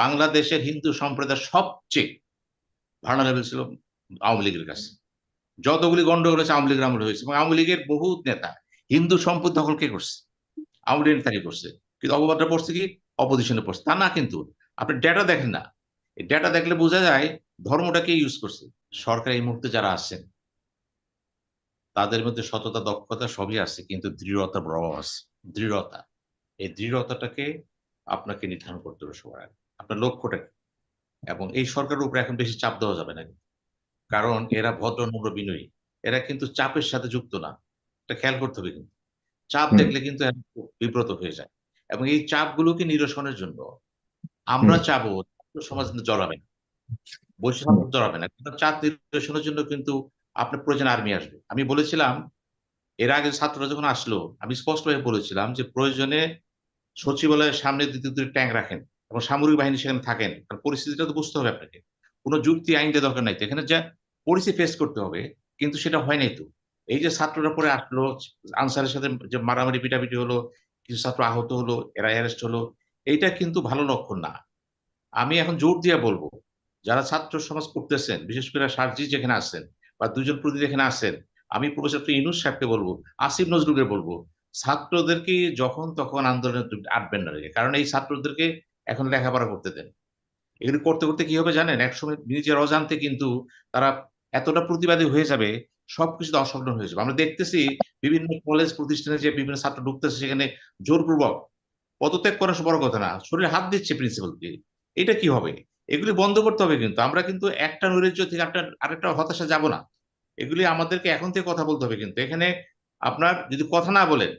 বাংলাদেশের হিন্দু সম্প্রদায় সবচেয়ে ভার্নারেবল ছিল আওয়ামী লীগের কাছে। যতগুলি গন্ডগোল হয়েছে, আওয়ামী লীগের আমল হয়েছে। এবং আওয়ামী লীগের বহু নেতা হিন্দু সম্পদ দখল কে করছে? আওয়ামী লীগের নেতাকে করছে। কিন্তু অপবাদটা পড়ছে কি? অপোজিশনে পড়ছে। তা না কিন্তু, আপনি ডেটা দেখেন না। এই ডেটা দেখলে বোঝা যায় ধর্মটাকে ইউজ করছে। সরকার এই মুহূর্তে যারা আছেন, তাদের মধ্যে সততা, দক্ষতা সবই আছে, কিন্তু দৃঢ়তার প্রভাব আছে। দৃঢ়তা। এই দৃঢ়তাটাকে আপনাকে নির্ধারণ করতে হবে সবার আগে। আপনার লক্ষ্যটা কি? এবং এই সরকারের উপরে এখন বেশি চাপ দেওয়া যাবে না। কারণ এরা ভদ্র নম্র বিনয়ী। এরা কিন্তু চাপের সাথে যুক্ত না। এটা খেয়াল করতে হবে কিন্তু। চাপ দেখলে কিন্তু বিব্রত হয়ে যায়। এবং এই চাপগুলোকে নিরসনের জন্য আমরা চাবো সমাজ জড়াবে না। বৈষম্য জড়াবে না। কিন্তু চাপ নিরসনের জন্য কিন্তু আপনার প্রয়োজন আর্মি আসবে। আমি বলেছিলাম এর আগে ছাত্ররা যখন আসলো আমি স্পষ্টভাবে বলেছিলাম যে প্রয়োজনে সচিবালয়ের সামনে দুটি দুটি ট্যাঙ্ক রাখেন। এবং সামরিক বাহিনী সেখানে থাকেন। কারণ পরিস্থিতিটা তো বুঝতে হবে আপনাকে। কোনো যুক্তি, আইন দেওয়ার দরকার নাই তো। এখানে যা পরিস্থিতি ফেস করতে হবে, কিন্তু সেটা হয় নাই তো। এই যে ছাত্ররা পরে আসলো, আনসারের সাথে যে মারামারি, পিটাপিটি হলো, কিছু ছাত্র আহত হলো এরা অ্যারেস্ট হলো, এইটা কিন্তু ভালো লক্ষণ না। আমি এখন জোর দিয়ে বলব, যারা ছাত্র সমাজ করতেছেন, বিশেষ করে সার্জি যেখানে আছেন বা দুজন প্রতি যেখানে আছেন, আমি প্রফেসর ইনুস সাহেবকে বলব, আসিফ নজরুলকে বলব, ছাত্রদেরকে যখন তখন আন্দোলনে আটবেন না কারণ এই ছাত্রদেরকে এখন লেখাপড়া করতে দেন। এগুলি করতে করতে কি হবে জানেন? একসময় নিজের অজান্তে কিন্তু তারা এতটা প্রতিবাদী হয়ে যাবে, সবকিছুতে অসংলগ্ন হয়ে যাবে। আমরা দেখতেছি বিভিন্ন কলেজ প্রতিষ্ঠানে যে বিভিন্ন ছাত্র ঢুকতেছে, সেখানে জোরপূর্বক পদত্যাগ করা বড় কথা না, শরীরে হাত দিচ্ছে প্রিন্সিপালকে এটা কি হবে? এগুলি বন্ধ করতে হবে কিন্তু। আমরা কিন্তু একটা নৈরাজ্য থেকে একটা আরেকটা হতাশা যাব না। এগুলি আমাদেরকে এখন থেকে কথা বলতে হবে কিন্তু। এখানে আপনার যদি কথা না বলেন,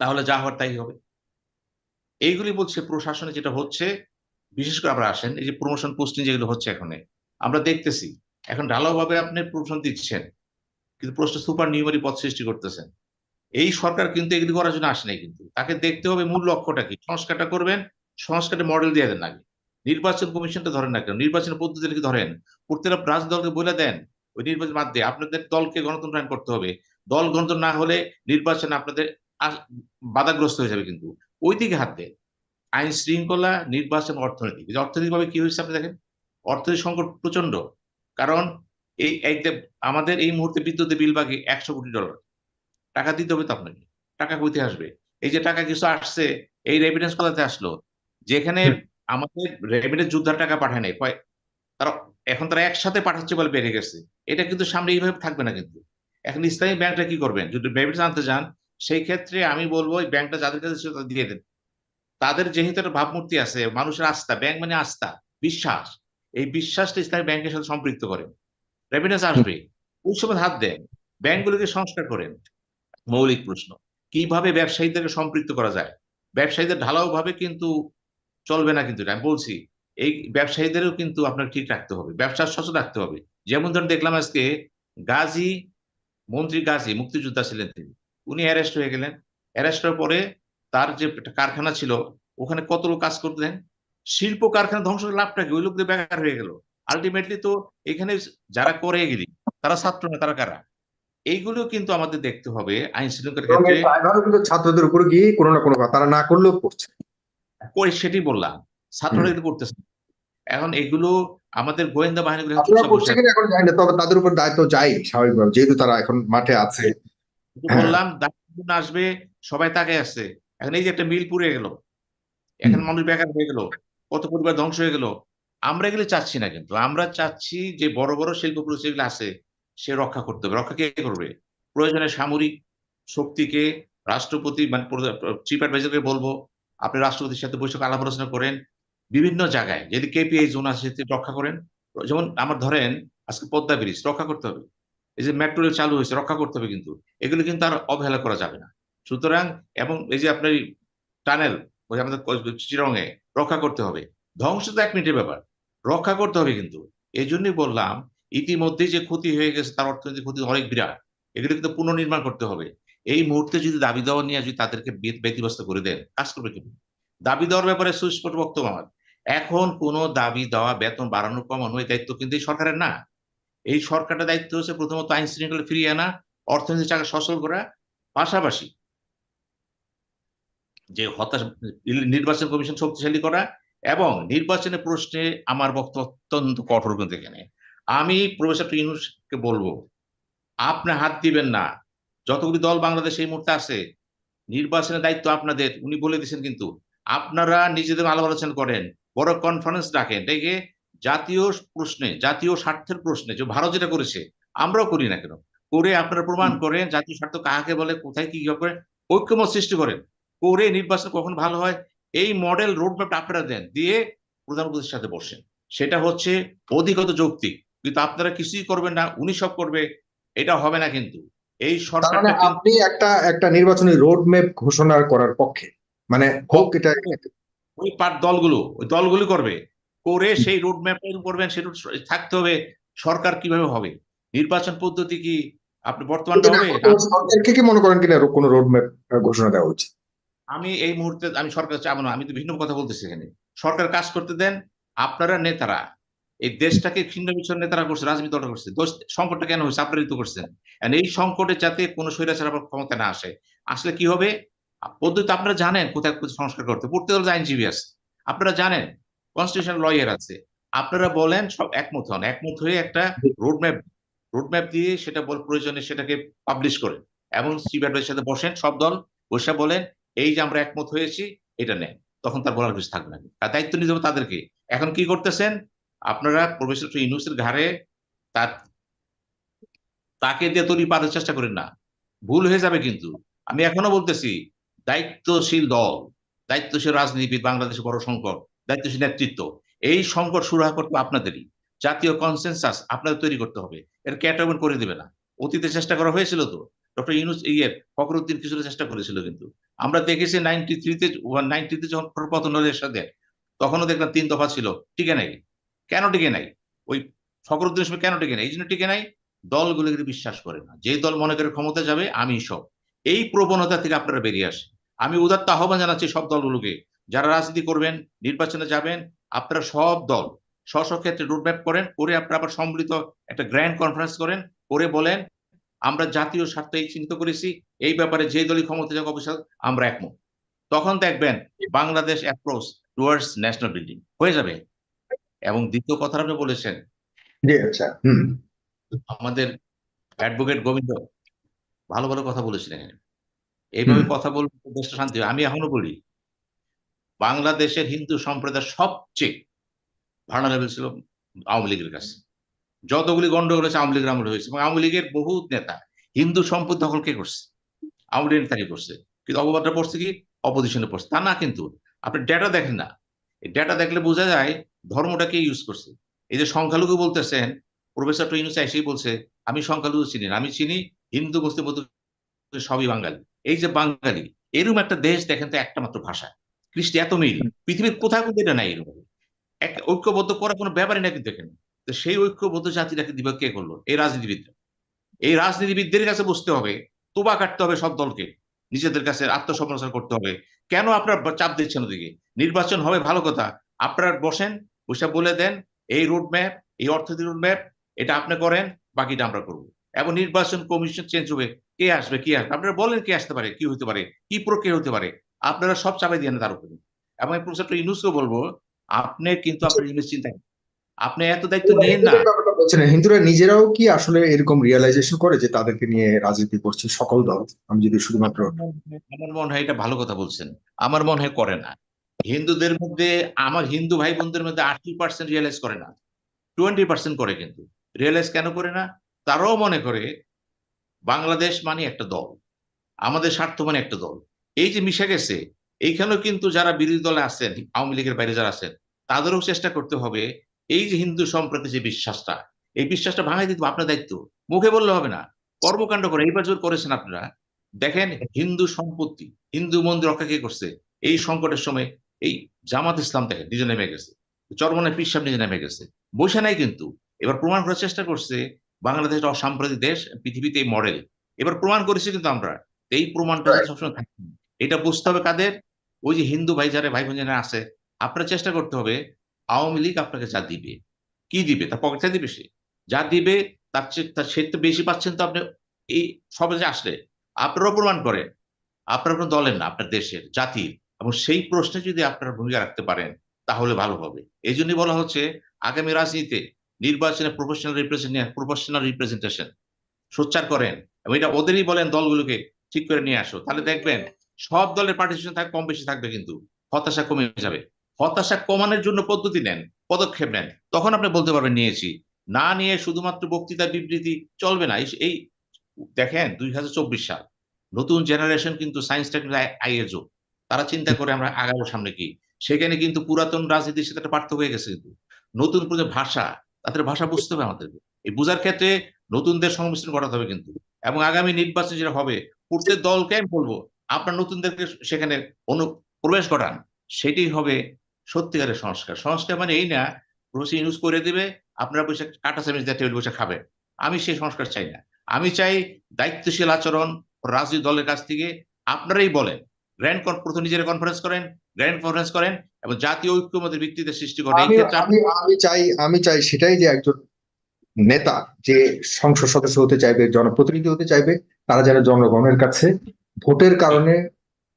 তাহলে যা হওয়ার তাই হবে। এইগুলি বলছে প্রশাসনে যেটা হচ্ছে, বিশেষ করে আমরা আসেন, এই যে প্রমোশন পোস্টিং যেগুলো হচ্ছে এখন, আমরা দেখতেছি, এখন ঢালাওভাবে আপনি প্রমোশন দিচ্ছেন, কিন্তু প্রশ্ন সুপার নিউমারি পদ সৃষ্টি করতেছেন। এই সরকার কিন্তু এগুলি করার জন্য আসে নাই কিন্তু, তাকে দেখতে হবে মূল লক্ষ্যটা কি, সংস্কারটা করবেন, সংস্কারের মডেল দিয়ে দেন আগে। নির্বাচন কমিশনটা ধরেন না কেন, নির্বাচন পদ্ধতিটা কি ধরেন, প্রত্যেকটা রাজনৈতিক দলকে বলে দেন, ওই নির্বাচন বাদ দিয়ে আপনাদের দলকে গণতন্ত্রায়ন করতে হবে, দল গণতন্ত্র না হলে নির্বাচন আপনাদের বাধাগ্রস্ত হয়ে যাবে কিন্তু। ওই দিকে হাত দেন আইন শৃঙ্খলা নির্বাচন অর্থনীতি। অর্থনৈতিকভাবে কি হয়েছে আপনি দেখেন? অর্থনৈতিক সংকট প্রচণ্ড কারণ এই আমাদের এই মুহূর্তে বিদ্যুতের বিল বাকি একশো কোটি ডলার। টাকা দিতে হবে তো আপনাকে। টাকা কইতে আসবে? এই যে টাকা কিছু আসছে এই রেভিডেন্স কোথাতে আসলো? যেখানে। আমাদের রেভিডেন্স যুদ্ধার টাকা পাঠায় নাই। কয় তারা এখন তারা একসাথে পাঠাচ্ছে বলে বেড়ে গেছে। এটা কিন্তু সামনে এইভাবে থাকবে না কিন্তু। এখন ইসলামী ব্যাংকটা কি করবেন? যদি রেভিডেন্স আনতে যান সেই ক্ষেত্রে আমি বলব, এই ব্যাংকটা যাদের কাছে ছিল দিয়ে দেন। তাদের যেহেতু একটা ভাবমূর্তি আছে, মানুষের আস্থা ব্যাংক মানে আস্থা, বিশ্বাস। এই বিশ্বাসটা ইসলামী ব্যাংকের সাথে সম্পৃক্ত করেন রেভিডেন্স আসবে, ওই সময় হাত দেন ব্যাংকগুলোকে সংস্কার করেন। মৌলিক প্রশ্ন, কীভাবে ব্যবসায়ীদেরকে সম্পৃক্ত করা যায়? ব্যবসায়ীদের ঢালাও ভাবে কিন্তু চলবে না কিন্তু আমি বলছি, এই ব্যবসায়ীদেরও কিন্তু আপনার ঠিক রাখতে হবে, ব্যবসার সচল রাখতে হবে। যেমন ধরুন দেখলাম আজকে গাজী, মন্ত্রী গাজী, মুক্তিযোদ্ধা ছিলেন তিনি। উনি অ্যারেস্ট হয়ে গেলেন। অ্যারেস্ট হওয়ার পরে তার যে কারখানা ছিল ওখানে কত লোক কাজ করতেন? শিল্প কারখানা ধ্বংস লাভটা কি? ওই লোকদের বেকার হয়ে গেল। আলটিমেটলি তো এখানে যারা করে গেলি তারা ছাত্র না তারা কারা? এইগুলো কিন্তু আমাদের দেখতে হবে আইন শৃঙ্খলার ক্ষেত্রে। ছাত্রদের উপরে গিয়ে কোনো না কোনো তারা না করলেও করছে। করে সেটি বললাম। ছাত্ররা কিন্তু করতেছে এখন এগুলো আমাদের গোয়েন্দা বাহিনীগুলো এখন তবে তাদের উপর দায়িত্ব যাই স্বাভাবিকভাবে। যেহেতু তারা এখন মাঠে আছে। বললাম আসবে সবাই তাকে আসছে। এখন এই যে একটা মিল পুড়ে গেল এখন মানুষ বেকার হয়ে গেল কত পরিবার ধ্বংস হয়ে গেল আমরা এগুলো চাচ্ছি না কিন্তু আমরা চাচ্ছি যে বড় বড় শিল্প প্রতিষ্ঠানগুলো আছে সে রক্ষা করতে হবে। রক্ষা কে করবে? প্রয়োজনে সামরিক শক্তিকে রাষ্ট্রপতি মানে চিফ অ্যাডভাইজারকে বলব আপনি রাষ্ট্রপতির সাথে বৈঠক আলাপ আলোচনা করেন বিভিন্ন জায়গায় যদি কেপিআই জোন আছে রক্ষা করেন। যেমন আমার ধরেন আজকে পদ্মা ব্রিজ রক্ষা করতে হবে। এই যে মেট্রো চালু হয়েছে, রক্ষা করতে হবে কিন্তু। এগুলো কিন্তু আর অবহেলা করা যাবে না। সুতরাং, এবং এই যে আপনার টানেল, ওই আমাদের চিরঙে রক্ষা করতে হবে। ধ্বংস তো এক মিনিটের ব্যাপার। রক্ষা করতে হবে কিন্তু। এই জন্যই বললাম ইতিমধ্যে যে ক্ষতি হয়ে গেছে, তার অর্থনৈতিক ক্ষতি অনেক বিরাট। এগুলো কিন্তু পুনর্নির্মাণ করতে হবে। এই মুহূর্তে যদি দাবি দেওয়া নিয়ে যদি তাদেরকে ব্যতিব্যস্ত করে দেন, কাজ করবে কিন্তু দাবি দেওয়ার ব্যাপারে সুস্পষ্ট বক্তব্য আমার। এখন কোনো দাবি দেওয়া, বেতন বাড়ানো কমানো, এই দায়িত্ব কিন্তু সরকারের না। এই সরকারের দায়িত্ব হচ্ছে প্রথমত আইন শৃঙ্খলা ফিরিয়ে আনা অর্থনীতি চাকা সচল করা, পাশাপাশি যে হতাশ নির্বাচন কমিশন শক্তিশালী করা এবং নির্বাচনের প্রশ্নে আমার বক্তব্য অত্যন্ত কঠোর কিন্তু এখানে। আমি প্রফেসর ইউনুসকে বলব, আপনি হাত দিবেন না। যতগুলি দল বাংলাদেশ এই মুহূর্তে আছে, নির্বাচনের দায়িত্ব আপনাদের। উনি বলে দিয়েছেন কিন্তু, আপনারা নিজেদের আলোচনা করেন, বড় কনফারেন্স ডাকেন। ডেকে জাতীয় প্রশ্নে জাতীয় স্বার্থের প্রশ্নে যে ভারত যেটা করেছে আমরাও করি না কেন? করে আপনারা প্রমাণ করেন জাতীয় স্বার্থ কাহাকে বলে কোথায় কি করেন ঐক্যমত সৃষ্টি করেন। করে নির্বাচন কখন ভালো হয় এই মডেল রোডম্যাপ আপনারা দেন দিয়ে প্রধান উপদেষ্টার সাথে বসেন। সেটা হচ্ছে অধিকত যৌক্তিক কিন্তু আপনারা কিছুই করবেন না উনি সব করবে এটা হবে না কিন্তু। এই কিন্তু আপনি একটা একটা নির্বাচনী রোড ম্যাপ ঘোষণা করার পক্ষে মানে হোক। এটা ওই পার দলগুলো ওই দলগুলো করবে। করে সেই রোড ম্যাপ করবেন সেটা থাকতে হবে সরকার কীভাবে হবে? নির্বাচন পদ্ধতি কি আপনি বর্তমানটা হবে? সরকারকে কি মনে করেন কিনা কোনো রোড ম্যাপ ঘোষণা দেওয়া উচিত? আমি এই মুহূর্তে আমি সরকার চাবো না আমি তো ভিন্ন কথা বলতেছি এখানে। সরকার কাজ করতে দেন আপনারা নেতারা এই দেশটাকে ছিন্ন বিচ্ছিন্ন নেতারা করছে রাজনীতি দলটা করছে দোষ সংকটটা কেন হয়েছে? আপনারাই তো করছেন। এই সংকটে যাতে কোনো স্বৈরাচার আবার ক্ষমতা না আসে আসলে কি হবে? পদ্ধতি আপনারা জানেন কোথায় সংস্কার করতে পড়তে হলে আইনজীবী আছে আপনারা জানেন কনস্টিটিউশন লয়ার আছে। আপনারা বলেন, সব একমত হন। একমত হয়ে একটা রোডম্যাপ রোডম্যাপ দিয়ে সেটা বল, প্রয়োজনে সেটাকে পাবলিশ করেন। এবং সিবিআর সাথে বসেন, সব দল বসে বলেন, এই যে আমরা একমত হয়েছি, এটা নেন। তখন তার বলার কিছু থাকবে না। তার দায়িত্ব নিতে হবে তাদেরকে। এখন কি করতেছেন? আপনারা প্রফেসর ইউনুসের ঘাড়ে তার, তাকে দিয়ে তৈরি পাওয়ার চেষ্টা করেন না। ভুল হয়ে যাবে কিন্তু। আমি এখনও বলতেছি, দায়িত্বশীল দল, দায়িত্বশীল রাজনীতিবিদ, বাংলাদেশে বড় সংকট। দায়িত্বশীল নেতৃত্ব। এই সংকট শুরু হওয়া করতে আপনাদেরই। জাতীয় কনসেনসাস আপনাদের তৈরি করতে হবে। এর ক্যাটাগরি করে দেবে না। অতীতে চেষ্টা করা হয়েছিল তো। ডক্টর ইউনুস ইয়ের ফখরুদ্দিন কিছুটা চেষ্টা করেছিল কিন্তু। আমরা দেখেছি নাইনটি থ্রিতে নাইনটিতে যখন পতন হলো সাথে তখনও দেখলাম তিন দফা ছিল। টিকে নাই। কেন টিকে নাই? ওই ফখরুদ্দিনের সময় কেন টিকে নাই? এই জন্য টিকে নাই। দলগুলোকে বিশ্বাস করে না। যে দল মনে করে ক্ষমতা যাবে, আমি সব। এই প্রবণতা থেকে আপনারা বেরিয়ে আসে আমি উদাত্ত আহ্বান জানাচ্ছি সব দলগুলোকে যারা রাজনীতি করবেন নির্বাচনে যাবেন আপনারা সব দল স্ব ক্ষেত্রে রোডম্যাপ করেন করে আপনারা আবার সম্মিলিত একটা গ্র্যান্ড কনফারেন্স করেন করে বলেন আমরা জাতীয় স্বার্থ এই চিন্তা করেছি এই ব্যাপারে যে দলই ক্ষমতা যাক অবশ্যই আমরা একমত। তখন দেখবেন Bangladesh approach towards national building হয়ে যাবে। এবং দ্বিতীয় কথা আপনি বলেছেন। আচ্ছা আমাদের অ্যাডভোকেট গোবিন্দ ভালো ভালো কথা বলেছিলেন। এইভাবে কথা বললে দেশটা শান্তি আমি এখনও বলি বাংলাদেশের হিন্দু সম্প্রদায় সবচেয়ে ভার্নারেবল ছিল আওয়ামী লীগের কাছে। যতগুলি গন্ডগোল হয়েছে, আওয়ামী লীগের আমলে হয়েছে এবং আওয়ামী লীগের বহু নেতা হিন্দু সম্পদ দখল কে করছে? আওয়ামী লীগের নেতাকে করছে। কিন্তু অপবাদটা পড়ছে কি? অপোজিশনে পড়ছে। তা না কিন্তু, আপনি ডেটা দেখেন না। এই ডেটা দেখলে বোঝা যায় ধর্মটাকে ইউজ করছে। এই যে সংখ্যালঘু বলতেছেন, প্রফেসর ইউনুস এসেই বলছে, আমি সংখ্যালঘু চিনি না, আমি চিনি হিন্দু, মুসলিম সবই বাঙালি। এই যে বাঙালি এরকম একটা দেশ দেখেন তো একটা মাত্র ভাষা কৃষ্টি এত মিল, পৃথিবীর কোথাও কিন্তু এটা নাই এরকম। এক ঐক্যবদ্ধ করার কোনো ব্যাপারই না কিন্তু দেখেন তো সেই ঐক্যবদ্ধ জাতিটাকে দিবে কে করল, এই রাজনীতিবিদরা। এই রাজনীতিবিদদের কাছে বসতে হবে, তোবা কাটতে হবে সব দলকে, নিজেদের কাছে আত্মসমালোচনা করতে হবে। কেন আপনার চাপ দিচ্ছেন ওদিকে? নির্বাচন হবে, ভালো কথা। আপনারা বসেন, বসে বলে দেন, এই রোড ম্যাপ এই অর্থনীতি রোড ম্যাপ এটা আপনি করেন, বাকিটা আমরা করব। এবং নির্বাচন কমিশন চেঞ্জ হবে। কে আসবে, কি আসবে? আপনারা বলেন কে আসতে পারে, কি হতে পারে, কি প্রক্রিয়া হতে পারে। আপনারা সব চাপাই দিয়ে তার উপরে। এবং এই প্রফেসর ইউনুসকে বলব আপনি কিন্তু আপনার জিনিস চিন্তা আপনি এত দায়িত্ব নিয়েন না। বলছেন হিন্দুরা নিজেরাও কি আসলে এরকম রিয়েলাইজেশন করে যে তাদেরকে নিয়ে রাজনীতি করছে সকল দল? আমি যদি শুধুমাত্র আমার মনে হয় এটা ভালো কথা বলছেন। আমার মনে হয় করে না। হিন্দুদের মধ্যে আমার হিন্দু ভাই বোনদের মধ্যে আশি পার্সেন্ট রিয়েলাইজ করে না। টোয়েন্টি পার্সেন্ট করে কিন্তু। রিয়েলাইজ কেন করে না? তারাও মনে করে বাংলাদেশ মানে একটা দল। আমাদের স্বার্থ মানে একটা দল। এই যে মিশে গেছে, এইখানেও কিন্তু যারা বিরোধী দলে আছেন, আওয়ামী লীগের বাইরে যারা আছেন, তাদেরও চেষ্টা করতে হবে এই যে হিন্দু সম্প্রতি যে বিশ্বাসটা, এই বিশ্বাসটা ভাঙাই দিতে আপনার দায়িত্ব। মুখে বললে হবে না। কর্মকাণ্ড করে, এইবার জোর করেছেন আপনারা। দেখেন হিন্দু সম্পত্তি, হিন্দু মন্দির রক্ষা কে করছে? এই সংকটের সময় এই জামাত ইসলাম দেখেন, নিজে নেমে গেছে। চরমনের পিসাব নিজে নেমে গেছে। বসে নাই কিন্তু। এবার প্রমাণ করার চেষ্টা করছে বাংলাদেশ অসাম্প্রতিক দেশ, পৃথিবীতে মডেল এবার প্রমাণ করেছি কিন্তু আমরা, এই প্রমাণটা সবসময় থাকবে না। এটা বুঝতে হবে কাদের? ওই যে হিন্দু ভাই যারা ভাই বোন যারা আছে, আপনার চেষ্টা করতে হবে, আওয়ামী লীগ আপনাকে যা দিবে, কি দিবে? তার পকেটে দিবে সে। যা দিবে, তার চেয়ে, তার সে তো বেশি পাচ্ছেন তো আপনি, এই সবে যে আসলে, আপনারাও প্রমাণ করেন আপনার কোনো দলের না, আপনার দেশের, জাতির। এবং সেই প্রশ্নে যদি আপনারা ভূমিকা রাখতে পারেন, তাহলে ভালো হবে। এই জন্যই বলা হচ্ছে, আগামী রাজনীতিতে নির্বাচনে প্রফেশনাল রিপ্রেজেন্টেশন প্রফেশনাল রিপ্রেজেন্টেশন সোচ্চার করেন। এবং এটা ওদেরই বলেন, দলগুলোকে ঠিক করে নিয়ে আসো। তাহলে দেখবেন সব দলের পার্টিসিপেশন থাক, কম বেশি থাকবে কিন্তু। হতাশা কমে যাবে। হতাশা কমানোর জন্য পদ্ধতি নেন, পদক্ষেপ নেন। তখন আপনি বলতে পারবেন, নিয়েছি। না নিয়ে শুধুমাত্র বক্তৃতা বিবৃতি চলবে না। এই- দেখেন, দুই সাল। নতুন জেনারেশন কিন্তু সায়েন্সটা কিন্তু আইয়ের যুগ। তারা চিন্তা করে আমরা আগাবো সামনে কি? সেখানে কিন্তু পুরাতন রাজনীতির সাথে একটা পার্থক্য হয়ে গেছে কিন্তু। নতুন করে ভাষা, তাদের ভাষা বুঝতে হবে আমাদেরকে এই বোঝার ক্ষেত্রে নতুনদের সংমিশ্রণ করাতে হবে কিন্তু। এবং আগামী নির্বাচন যেটা হবে, প্রত্যেক দলকে আমি বলব আপনার নতুনদেরকে সেখানে অনুপ্রবেশ ঘটান সেটি হবে সত্যিকারের সংস্কার। সংস্কার মানে এই না প্রসি ইউজ করে দিবে আপনারা বসে কাটা চামিচ দিয়ে টেবিল বসে খাবেন আমি সেই সংস্কার চাই না। আমি চাই দায়িত্বশীল আচরণ রাজনৈতিক দলের কাছ থেকে আপনারাই বলেন গ্র্যান্ড প্রথম নিজেরা কনফারেন্স করেন গ্র্যান্ড কনফারেন্স করেন এবং জাতীয় ঐক্যমতের ভিত্তিতে সৃষ্টি করেন। আমি চাই আমি চাই সেটাই যে একজন নেতা যে সংসদ সদস্য হতে চাইবে জনপ্রতিনিধি হতে চাইবে তারা যেন জনগণের কাছে ভোটের কারণে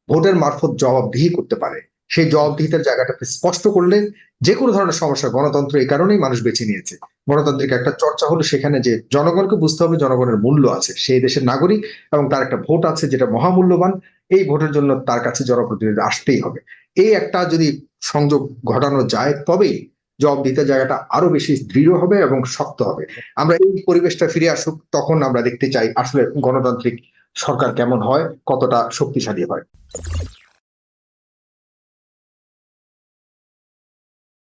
ভোটের মারফত জবাবদিহি করতে পারে। সেই জবাবদিহিতার জায়গাটাকে স্পষ্ট করলে যে কোনো ধরনের সমস্যা গণতন্ত্র এই কারণেই মানুষ বেছে নিয়েছে। গণতান্ত্রিক একটা চর্চা হলো সেখানে যে জনগণকে বুঝতে হবে জনগণের মূল্য আছে, সেই দেশের নাগরিক এবং তার একটা ভোট আছে যেটা মহামূল্যবান, এই ভোটের জন্য তার কাছে জনপ্রতিনিধি আসতেই হবে। এই একটা যদি সংযোগ ঘটানো যায়, তবেই জবাবদিহিতার জায়গাটা আরও বেশি দৃঢ় হবে এবং শক্ত হবে। আমরা এই পরিবেশটা ফিরে আসুক, তখন আমরা দেখতে চাই আসলে গণতান্ত্রিক সরকার কেমন হয় কতটা শক্তিশালী হয়।